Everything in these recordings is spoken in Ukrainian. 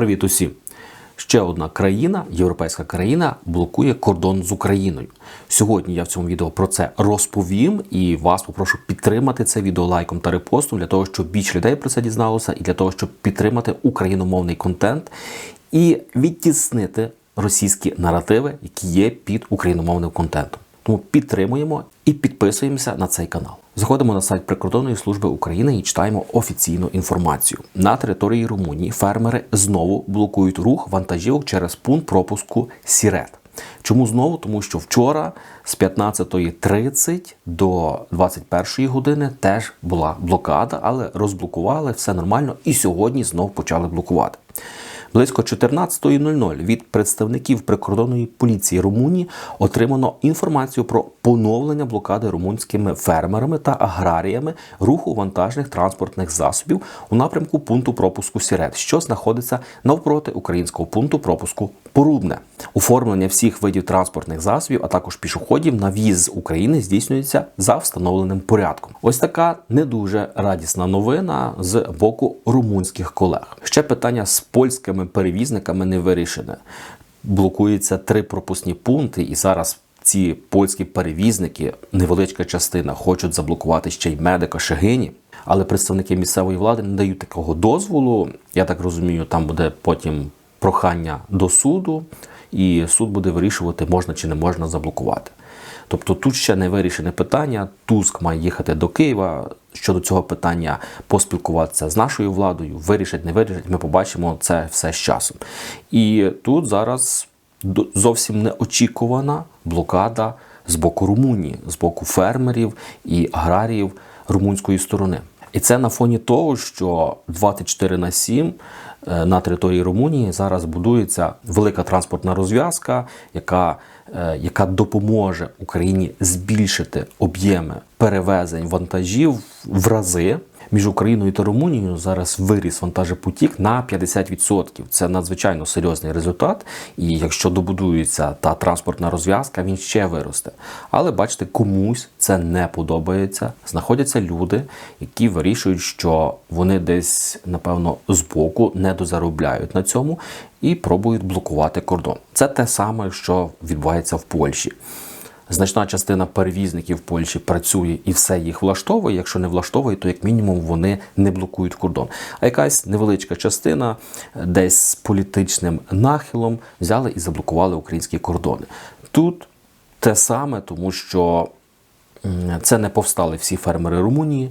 Привіт усім! Ще одна країна, європейська країна, блокує кордон з Україною. Сьогодні я в цьому відео про це розповім і вас попрошу підтримати це відео лайком та репостом для того, щоб більше людей про це дізналося, і для того, щоб підтримати україномовний контент і відтіснити російські наративи, які є під україномовним контентом. Тому підтримуємо і підписуємося на цей канал. Заходимо на сайт Прикордонної служби України і читаємо офіційну інформацію. На території Румунії фермери знову блокують рух вантажівок через пункт пропуску Сірет. Чому знову? Тому що вчора з 15.30 до 21 години теж була блокада, але розблокували все нормально і сьогодні знов почали блокувати. Близько 14.00 від представників прикордонної поліції Румунії отримано інформацію про поновлення блокади румунськими фермерами та аграріями руху вантажних транспортних засобів у напрямку пункту пропуску Сірет, що знаходиться навпроти українського пункту пропуску Порубне. Оформлення всіх видів транспортних засобів, а також пішоходів на в'їзд з України здійснюється за встановленим порядком. Ось така не дуже радісна новина з боку румунських колег. Ще питання з польськими перевізниками не вирішене. Блокуються три пропускні пункти, і зараз ці польські перевізники, невеличка частина, хочуть заблокувати ще й медика Шегині. Але представники місцевої влади не дають такого дозволу. Я так розумію, там буде потім прохання до суду, і суд буде вирішувати, можна чи не можна заблокувати. Тобто тут ще не вирішене питання. Туск має їхати до Києва щодо цього питання, поспілкуватися з нашою владою, вирішать, не вирішать. Ми побачимо це все з часом. І тут зараз зовсім неочікувана блокада з боку Румунії, з боку фермерів і аграріїв румунської сторони. І це на фоні того, що 24 на 7 е, на території Румунії зараз будується велика транспортна розв'язка, яка, е, яка допоможе Україні збільшити об'єми перевезень вантажів в рази. Між Україною та Румунією зараз виріс вантажопотік на 50%. Це надзвичайно серйозний результат. І якщо добудується та транспортна розв'язка, він ще виросте. Але бачите, комусь це не подобається. Знаходяться люди, які вирішують, що вони десь, напевно, збоку не дозаробляють на цьому і пробують блокувати кордон. Це те саме, що відбувається в Польщі. Значна частина перевізників в Польщі працює і все їх влаштовує. Якщо не влаштовує, то як мінімум вони не блокують кордон. А якась невеличка частина, десь з політичним нахилом, взяли і заблокували українські кордони. Тут те саме, тому що це не повстали всі фермери Румунії.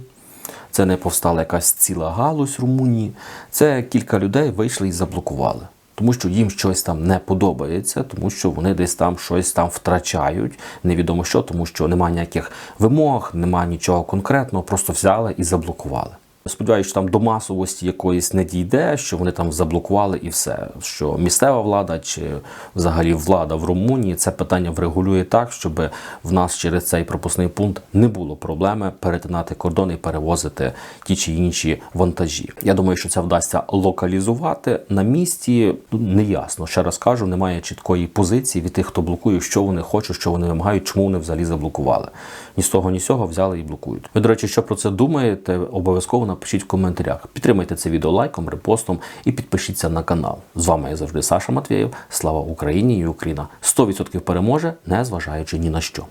Це не повстала якась ціла галузь Румунії. Це кілька людей вийшли і заблокували. Тому що їм щось там не подобається, тому що вони десь там щось там втрачають, невідомо що, тому що немає ніяких вимог, немає нічого конкретного, просто взяли і заблокували. Сподіваюся, що там до масовості якоїсь не дійде, що вони там заблокували і все. Що місцева влада чи взагалі влада в Румунії це питання врегулює так, щоб в нас через цей пропускний пункт не було проблеми перетинати кордон і перевозити ті чи інші вантажі. Я думаю, що це вдасться локалізувати на місці. Ну, неясно. Ще раз кажу, немає чіткої позиції від тих, хто блокує, що вони хочуть, що вони вимагають, чому вони взагалі заблокували. Ні з того, ні з цього взяли і блокують. Ви, до речі, що про це думаєте? Обов'язково напишіть в коментарях. Підтримайте це відео лайком, репостом і підпишіться на канал. З вами я завжди Саша Матвєєв. Слава Україні і Україна 100% переможе, не зважаючи ні на що.